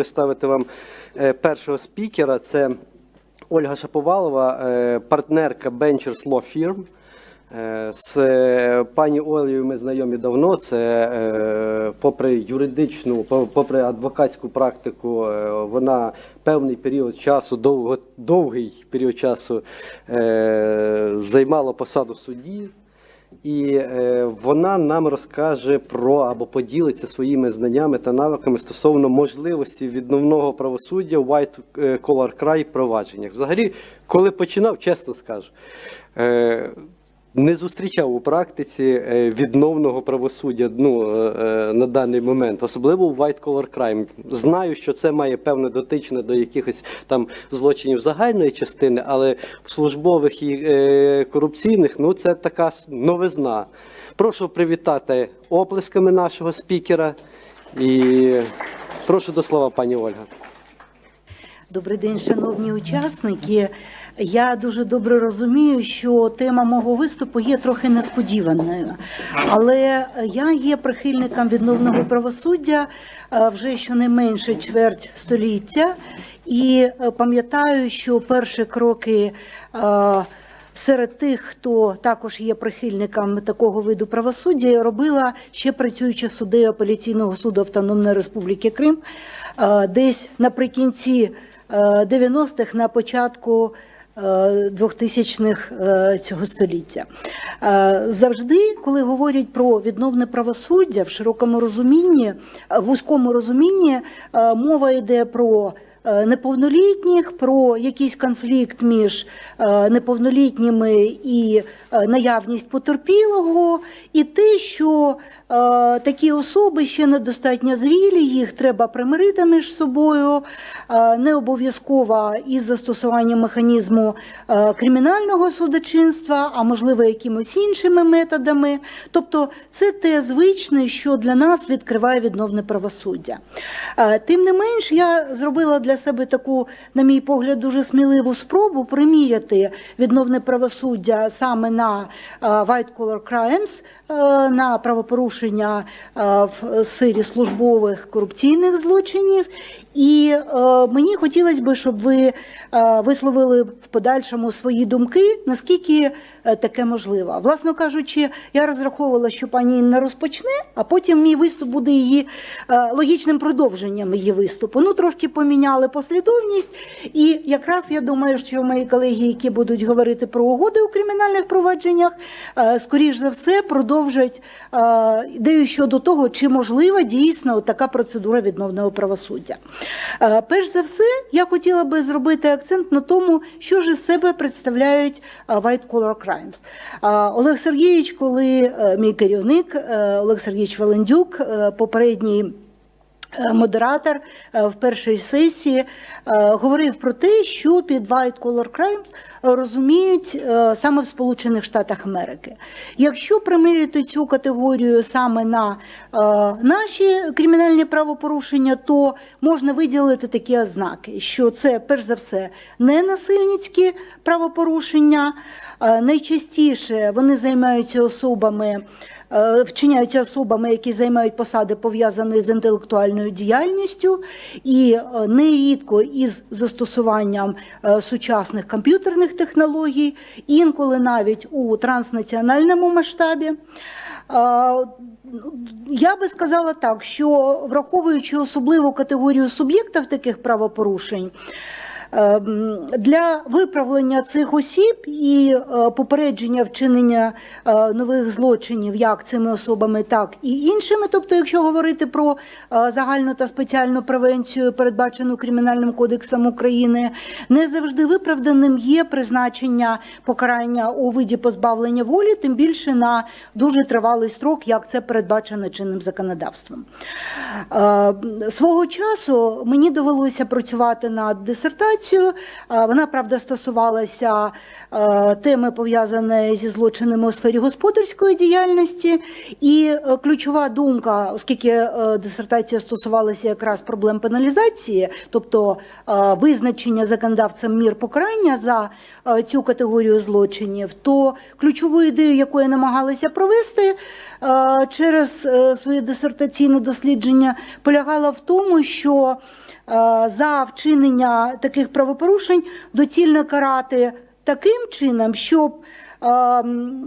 представити вам е, першого спікера. Це Ольга Шаповалова, е, партнерка Ventures Law Firm. Е, З пані Олею ми знайомі давно. Це попри юридичну, по- попри адвокатську практику, вона певний період часу, довго, довгий період часу займала посаду судді. І е, вона нам розкаже про або поділиться своїми знаннями та навиками стосовно можливості відновного правосуддя в White е, Collar Cry провадженнях. Взагалі, коли починав, чесно скажу, е, не зустрічав у практиці е, відновного правосуддя ну, е, е, на даний момент, особливо в White Collar Crime. Знаю, що це має певне дотичне до якихось там злочинів загальної частини, але в службових і корупційних ну це така новизна. Прошу привітати оплесками нашого спікера і прошу до слова, пані Ольга. Добрий день, шановні учасники. Я дуже добре розумію, що тема мого виступу є трохи несподіваною, але я є прихильником відновного правосуддя е, вже щонайменше чверть століття, і е, пам'ятаю, що перші кроки. е, Серед тих, хто також є прихильником такого виду правосуддя, я робила ще працюючи суддею апеляційного суду Автономної Республіки Крим, десь наприкінці е, 90-х, на початку 2000-х е, цього століття. Е, Завжди, коли говорять про відновне правосуддя в широкому розумінні, е, в вузькому розумінні, е, мова йде про е, неповнолітніх, про якийсь конфлікт між е, неповнолітніми і е, наявність потерпілого, і те, що е, такі особи ще недостатньо зрілі, їх треба примирити між собою, е, не обов'язково із застосуванням механізму е, кримінального судочинства, а можливо якимось іншими методами. Тобто це те звичне, що для нас відкриває відновне правосуддя. Е, Тим не менш, я зробила для себе таку, на мій погляд, дуже сміливу спробу приміряти відновне правосуддя саме на white collar crimes, на правопорушення е, в сфері службових корупційних злочинів. І е, мені хотілося б, щоб ви е, висловили в подальшому свої думки, наскільки е, таке можливо. Власно кажучи, я розраховувала, що пані Інна розпочне, а потім мій виступ буде її е, логічним продовженням її виступу. Ну, трошки поміняли послідовність, і якраз я думаю, що мої колеги, які будуть говорити про угоди у кримінальних провадженнях, е, скоріш за все продовжать е, ідею щодо того, чи можлива дійсно така процедура відновного правосуддя. Е, Перш за все, я хотіла би зробити акцент на тому, що ж із себе представляють е, white collar crimes. Олег Сергійович, коли мій керівник Олег Сергійович Валендюк, попередній модератор е, в першій сесії е, говорив про те, що під white collar crimes розуміють е, саме в Сполучених Штатах Америки. Якщо приміряти цю категорію саме на е, наші кримінальні правопорушення, то можна виділити такі ознаки, що це перш за все ненасильницькі правопорушення. Е, Найчастіше вони займаються особами. Е, Вчиняються особами, які займають посади пов'язані з інтелектуальною діяльністю, і е, нерідко із застосуванням е, сучасних комп'ютерних технологій, інколи навіть у транснаціональному масштабі. Я би сказала так, що враховуючи особливу категорію суб'єктів таких правопорушень, Для виправлення цих осіб і е, попередження вчинення е, нових злочинів як цими особами, так і іншими. Тобто, якщо говорити про е, загальну та спеціальну превенцію, передбачену Кримінальним кодексом України, не завжди виправданим є призначення покарання у виді позбавлення волі, тим більше на дуже тривалий строк, як це передбачено чинним законодавством. Е, Свого часу мені довелося працювати над дисертацією. Е, Вона, правда, стосувалася е, теми, пов'язаної зі злочинами у сфері господарської діяльності. І е, ключова думка, оскільки е, дисертація стосувалася якраз проблем пеналізації, тобто визначення законодавцем мір покарання за цю категорію злочинів, то ключову ідею, яку я намагалася провести через своє дисертаційне дослідження, полягала в тому, що за вчинення таких правопорушень доцільно карати таким чином, щоб е, м,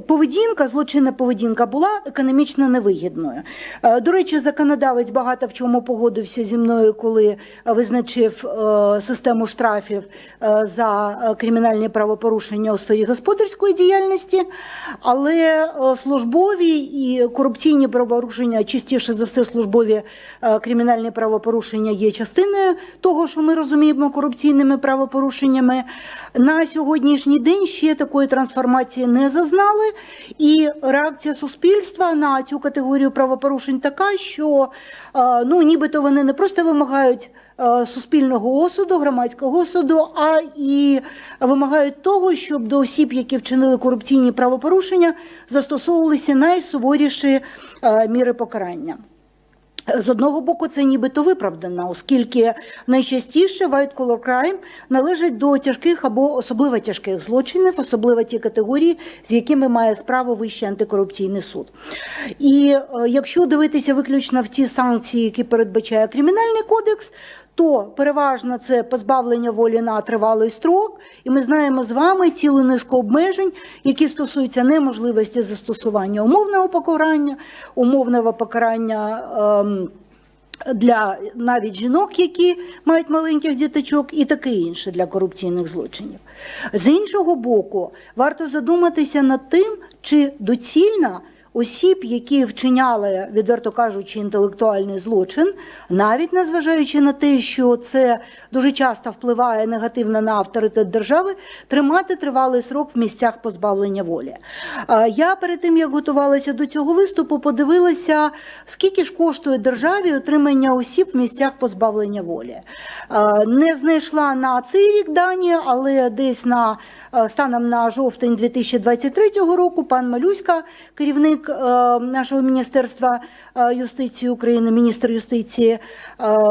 поведінка, злочинна поведінка була економічно невигідною. Е, До речі, законодавець багато в чому погодився зі мною, коли визначив е, систему штрафів е, за кримінальні правопорушення у сфері господарської діяльності, але службові і корупційні правопорушення, частіше за все, службові кримінальні правопорушення є частиною того, що ми розуміємо корупційними правопорушеннями. На сьогоднішній день ще такої трансформації не зазнали, і реакція суспільства на цю категорію правопорушень така, що е, ну, нібито вони не просто вимагають е, суспільного осуду, громадського осуду, а і вимагають того, щоб до осіб, які вчинили корупційні правопорушення, застосовувалися найсуворіші е, міри покарання. З одного боку, це нібито виправдано, оскільки найчастіше white collar crime належить до тяжких або особливо тяжких злочинів, особливо ті категорії, з якими має справу Вищий антикорупційний суд. І е, якщо дивитися виключно в ті санкції, які передбачає кримінальний кодекс, то переважно це позбавлення волі на тривалий строк, і ми знаємо з вами цілу низку обмежень, які стосуються неможливості застосування умовного покарання, умовного покарання. ем, для навіть жінок, які мають маленьких діточок, і таке інше для корупційних злочинів. З іншого боку, варто задуматися над тим, чи доцільно осіб, які вчиняли, відверто кажучи, інтелектуальний злочин, навіть незважаючи на те, що це дуже часто впливає негативно на авторитет держави, тримати тривалий срок в місцях позбавлення волі. Е, Я перед тим як готувалася до цього виступу, подивилася, скільки ж коштує державі отримання осіб в місцях позбавлення волі. Е, Не знайшла на цей рік дані, але десь на е, станом на жовтень 2023 року пан Малюська, керівник е, нашого міністерства е, юстиції України, міністр юстиції, е,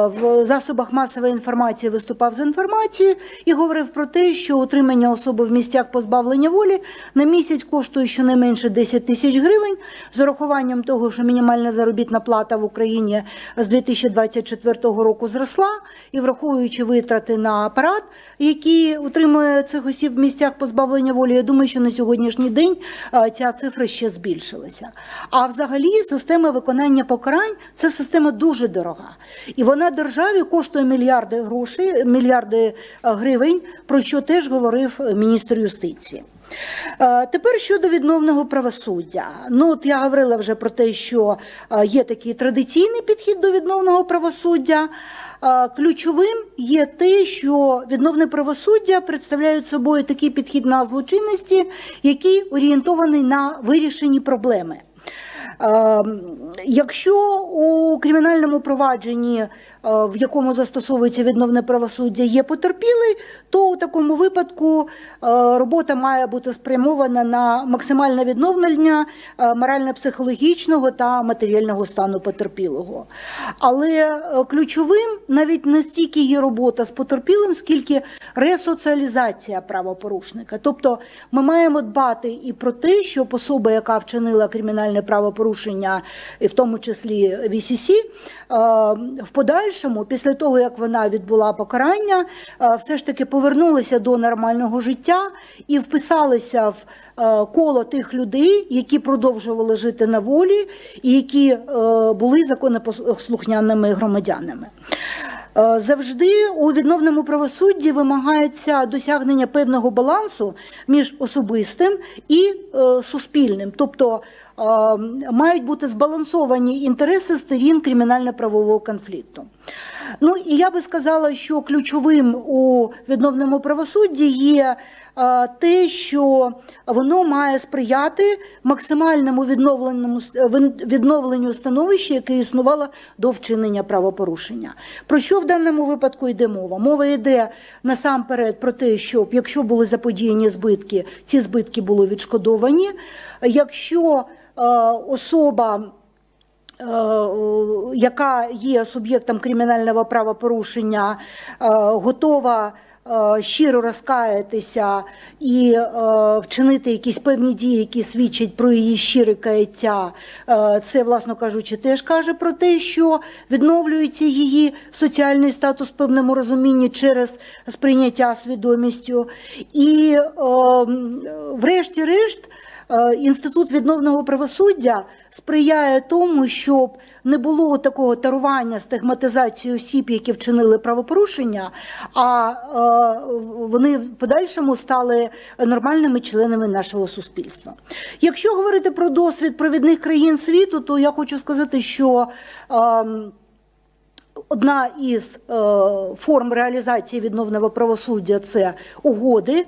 в засобах масової інформації виступав з інформацією і говорив про те, що утримання особи в місцях позбавлення волі на місяць коштує щонайменше 10 тисяч гривень з урахуванням того, що мінімальна заробітна плата в Україні з 2024 року зросла, і враховуючи витрати на апарат, які утримує цих осіб в місцях позбавлення волі, я думаю, що на сьогоднішній день ця цифра ще збільшилася. А взагалі система виконання покарань це система дуже дорога, і вона державі коштує мільярди грошей, мільярди е, гривень, про що теж говорив е, міністр юстиції. Е, Тепер щодо відновного правосуддя. Ну, от я говорила вже про те, що е, є такий традиційний підхід до відновного правосуддя. Е, Ключовим є те, що відновне правосуддя представляє собою такий підхід на злочинності, який орієнтований на вирішені проблеми. Е, Якщо у кримінальному провадженні, е, в якому застосовується відновне правосуддя, є потерпілий, то у такому випадку е, робота має бути спрямована на максимальне відновлення е, морально-психологічного та матеріального стану потерпілого. Але ключовим навіть не стільки є робота з потерпілим, скільки ресоціалізація правопорушника. Тобто ми маємо дбати і про те, щоб особа, яка вчинила кримінальне правопорушення, і в тому числі ВІСІСі, е, в подальшому, після того як вона відбула покарання, е, все ж таки повернулася до нормального життя і вписалися в е, коло тих людей, які продовжували жити на волі і які були законопослухняними громадянами. Завжди у відновному правосудді вимагається досягнення певного балансу між особистим і суспільним, тобто мають бути збалансовані інтереси сторін кримінально-правового конфлікту. Ну і я би сказала, що ключовим у відновному правосудді є е, те, що воно має сприяти максимальному відновленому е, відновленню становища, яке існувало до вчинення правопорушення. Про що в даному випадку йде мова? Мова йде насамперед про те, щоб якщо були заподіяні збитки, ці збитки були відшкодовані. Якщо е, особа е, яка є суб'єктом кримінального правопорушення, е, готова щиро розкаятися і вчинити якісь певні дії, які свідчать про її щире каяття. Це, власно кажучи, теж каже про те, що відновлюється її соціальний статус в певному розумінні через сприйняття свідомістю. І, врешті-решт, Інститут відновного правосуддя сприяє тому, щоб не було такого тарування стигматизації осіб, які вчинили правопорушення, а е, вони в подальшому стали нормальними членами нашого суспільства. Якщо говорити про досвід провідних країн світу, то я хочу сказати, що ем, Одна із е, форм реалізації відновного правосуддя це угоди. Е,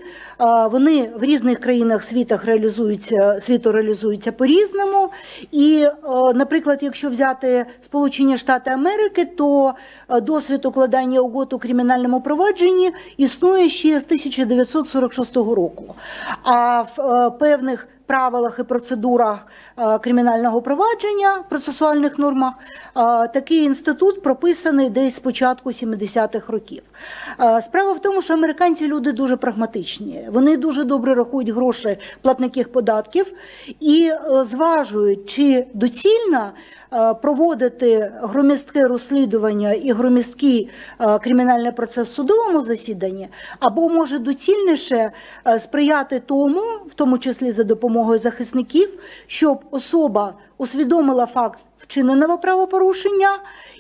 вони в різних країнах світах реалізуються, світу реалізуються по-різному. І, е, наприклад, якщо взяти Сполучені Штати Америки, то досвід укладання угод у кримінальному провадженні існує ще з 1946 року. А в певних правилах і процедурах е, кримінального провадження, процесуальних нормах, е, такий інститут прописаний десь з початку 70-х років. Е, Справа в тому, що американці люди дуже прагматичні. Вони дуже добре рахують гроші платників податків і зважують, чи доцільно проводити громістке розслідування і громісткий кримінальний процес в судовому засіданні, або може доцільніше сприяти тому, в тому числі за допомогою захисників, щоб особа усвідомила факт вчиненого правопорушення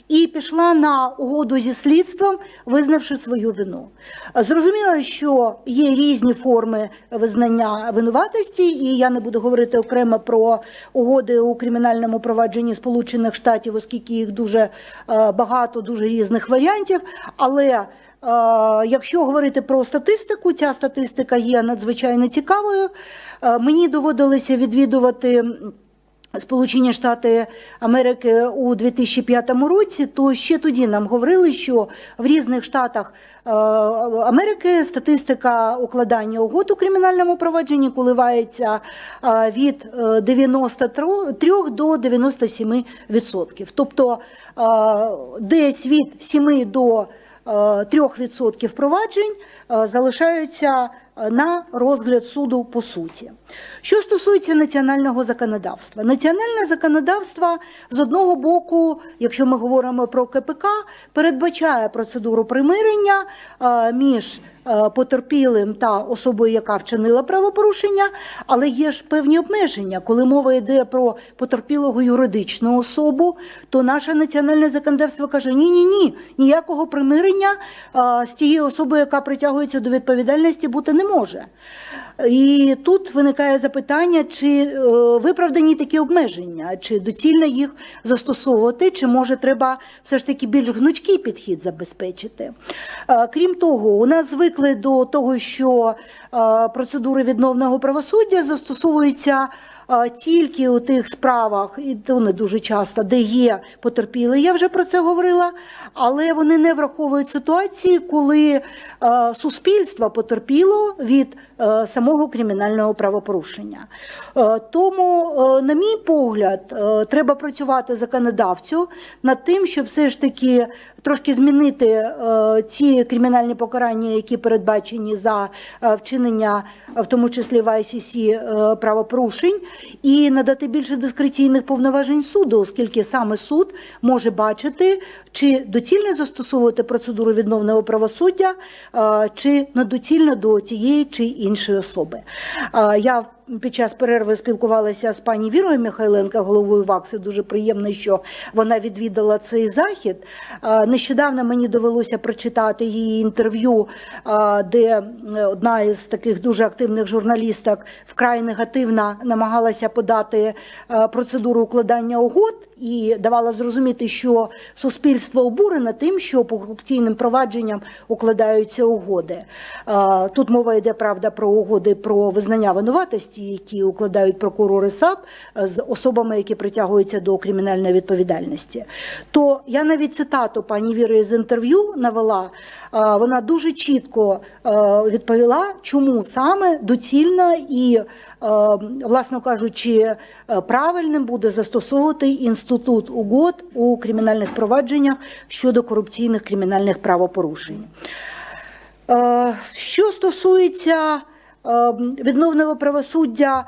і пішла на угоду зі слідством, визнавши свою вину. Зрозуміло, що є різні форми визнання винуватості, і я не буду говорити окремо про угоди у кримінальному провадженні Сполучених Штатів, оскільки їх дуже е, багато, дуже різних варіантів. Але е, Якщо говорити про статистику, ця статистика є надзвичайно цікавою. Е, Мені доводилося відвідувати. Сполучені Штати Америки у 2005 році, то ще тоді нам говорили, що в різних штатах е, Америки статистика укладання угод у кримінальному провадженні коливається е, від е, 93 до 97 відсотків. Тобто е, десь від 7 до е, 3% проваджень е, залишаються е, на розгляд суду по суті. Що стосується національного законодавства, національне законодавство з одного боку, якщо ми говоримо про КПК, передбачає процедуру примирення між потерпілим та особою, яка вчинила правопорушення, але є ж певні обмеження. Коли мова йде про потерпілого юридичну особу, то наше національне законодавство каже: ні, ні, ні, ніякого примирення е, з тією особою, яка притягується до відповідальності, бути не може. І тут виникає запитання, чи е, виправдані такі обмеження, чи доцільно їх застосовувати, чи може треба все ж таки більш гнучкий підхід забезпечити. Е, Крім того, у нас звикли до того, що е, процедури відновного правосуддя застосовуються е, тільки у тих справах, і то не дуже часто, де є потерпілий, я вже про це говорила, але вони не враховують ситуації, коли е, суспільство потерпіло від самого кримінального правопорушення. Е, Тому, е, на мій погляд, е, треба працювати законодавцю над тим, щоб все ж таки трошки змінити е, ці кримінальні покарання, які передбачені за е, вчинення, е, в тому числі в ICC, е, правопорушень, і надати більше дискреційних повноважень суду, оскільки саме суд може бачити, чи доцільно застосовувати процедуру відновного правосуддя, е, чи недоцільно до тієї чи іншої особи. Е, Я під час перерви спілкувалася з пані Вірою Михайленко, головою ВАКСи. Дуже приємно, що вона відвідала цей захід. Нещодавно мені довелося прочитати її інтерв'ю, де е, одна із таких дуже активних журналісток вкрай негативно намагалася подати е, процедуру укладання угод і давала зрозуміти, що суспільство обурене тим, що по корупційним провадженням укладаються угоди. Тут мова йде правда про угоди про визнання винуватості. Акти, які укладають прокурори САП е, з особами, які притягуються до кримінальної відповідальності. То я навіть цитату пані Віри з інтерв'ю навела. е, Вона дуже чітко е, відповіла, чому саме доцільно і, власно кажучи, правильним буде застосовувати інститут угод у кримінальних провадженнях щодо корупційних кримінальних правопорушень. Що стосується е, відновного правосуддя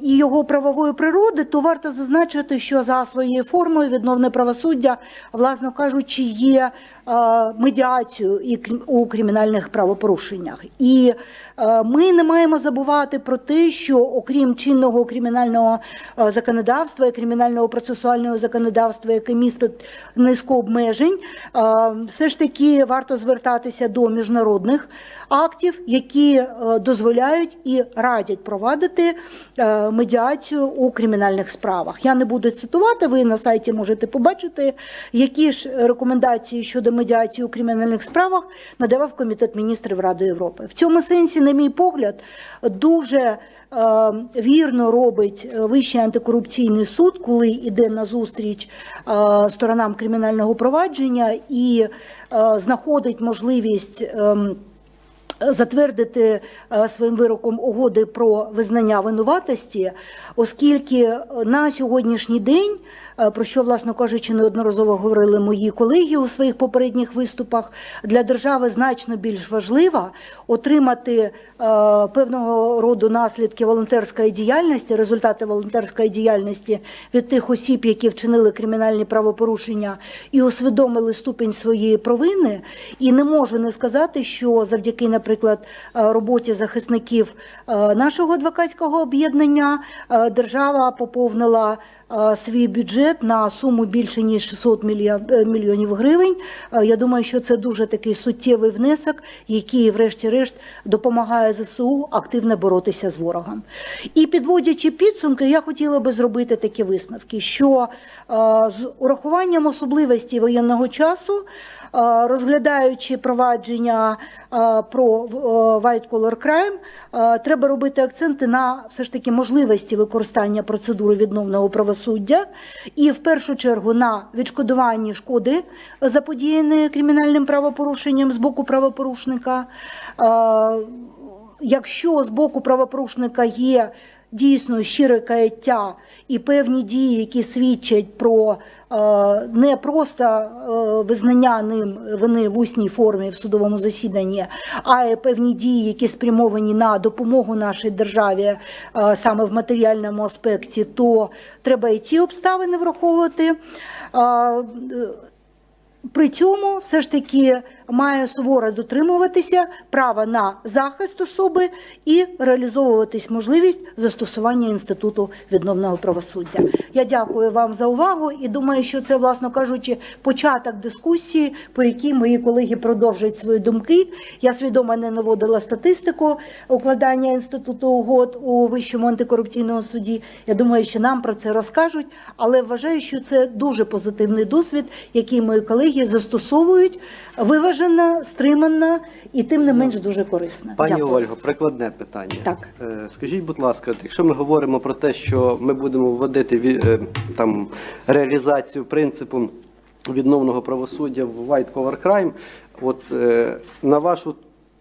і його правової природи, то варто зазначити, що за своєю формою відновне правосуддя, власно кажучи, є е, медіацією і у кримінальних правопорушеннях. І е, ми не маємо забувати про те, що окрім чинного кримінального е, законодавства і кримінального процесуального законодавства, яке містить низку обмежень, все ж таки варто звертатися до міжнародних актів, які дозволяють і радять провадити медіацію у кримінальних справах. Я не буду цитувати, ви на сайті можете побачити, які ж рекомендації щодо медіації у кримінальних справах надавав Комітет міністрів Ради Європи. В цьому сенсі, на мій погляд, дуже е, вірно робить е, Вищий антикорупційний суд, коли йде на зустріч е, сторонам кримінального провадження і е, знаходить можливість. Затвердити е, своїм вироком угоди про визнання винуватості, оскільки е, на сьогоднішній день, про що, власно кажучи, неодноразово говорили мої колеги у своїх попередніх виступах, для держави значно більш важливо отримати е, певного роду наслідки волонтерської діяльності, результати волонтерської діяльності від тих осіб, які вчинили кримінальні правопорушення і усвідомили ступінь своєї провини. І не можу не сказати, що завдяки, наприклад, е, роботі захисників е, нашого адвокатського об'єднання е, держава поповнила е, свій бюджет на суму більше ніж 600 е, мільйонів гривень. Е, Я думаю, що це дуже такий суттєвий внесок, який, врешті-решт, допомагає ЗСУ активно боротися з ворогом. І підводячи підсумки, я хотіла би зробити такі висновки, що е, з урахуванням особливостей воєнного часу, е, розглядаючи провадження е, про е, white collar crime, е, треба робити акценти на все ж таки можливості використання процедури відновного правосуддя і в першу чергу на відшкодуванні шкоди заподіяної кримінальним правопорушенням з боку правопорушника. Е, Якщо з боку правопорушника є дійсно щире каяття і певні дії, які свідчать про е, не просто е, визнання ним вини в усній формі в судовому засіданні, а й певні дії, які спрямовані на допомогу нашій державі е, саме в матеріальному аспекті, то треба і ці обставини враховувати. При цьому все ж таки має суворо дотримуватися права на захист особи і реалізовуватись можливість застосування інституту відновного правосуддя. Я дякую вам за увагу і думаю, що це, власно кажучи, початок дискусії, по якій мої колеги продовжують свої думки. Я свідомо не наводила статистику укладання інституту угод у вищому антикорупційному суді. Я думаю, що нам про це розкажуть, але вважаю, що це дуже позитивний досвід, який мої колеги застосовують виважено, стримана і тим не менш дуже корисна. Пані Дякую. Ольго, прикладне питання. Так. Е, Скажіть, будь ласка, якщо ми говоримо про те, що ми будемо вводити е, там реалізацію принципу відновного правосуддя в White Collar Crime, от е, на вашу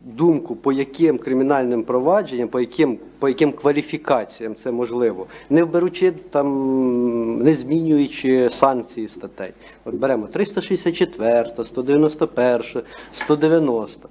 думку, по яким кримінальним провадженням, по яким, по яким кваліфікаціям це можливо, не беручи там, не змінюючи санкції статей. От беремо 364, 191, 190.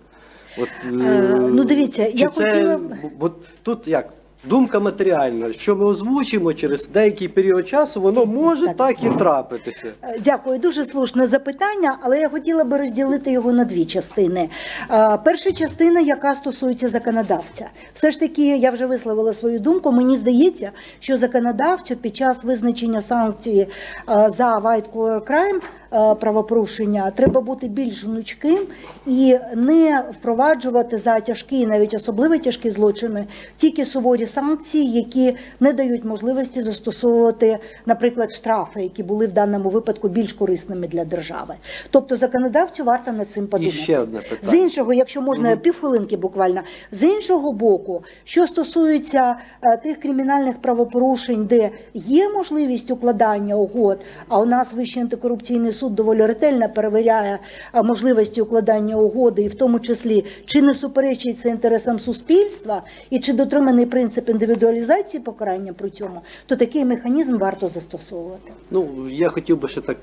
От, Е, ну, дивіться, я це, хотіла б- тут як? Думка матеріальна, що ми озвучимо через деякий період часу, воно може Так. так, і трапитися. Е, Дякую, дуже слушне запитання, але я хотіла би розділити його на дві частини. Е, Перша частина, яка стосується законодавця, все ж таки я вже висловила свою думку. Мені здається, що законодавцю під час визначення санкції е, за white collar crime правопорушення, треба бути більш гнучким і не впроваджувати за тяжкі, навіть особливо тяжкі злочини, тільки суворі санкції, які не дають можливості застосовувати, наприклад, штрафи, які були в даному випадку більш корисними для держави. Тобто законодавцю варто над цим І ще одне питання. З іншого, якщо можна півхвилинки буквально, з іншого боку, що стосується е, тих кримінальних правопорушень, де є можливість укладання угод, а у нас Вищий антикорупційний суд доволі ретельно перевіряє можливості укладання угоди, і в тому числі чи не суперечить це інтересам суспільства, і чи дотриманий принцип індивідуалізації покарання при цьому, то такий механізм варто застосовувати. Ну, я хотів би ще так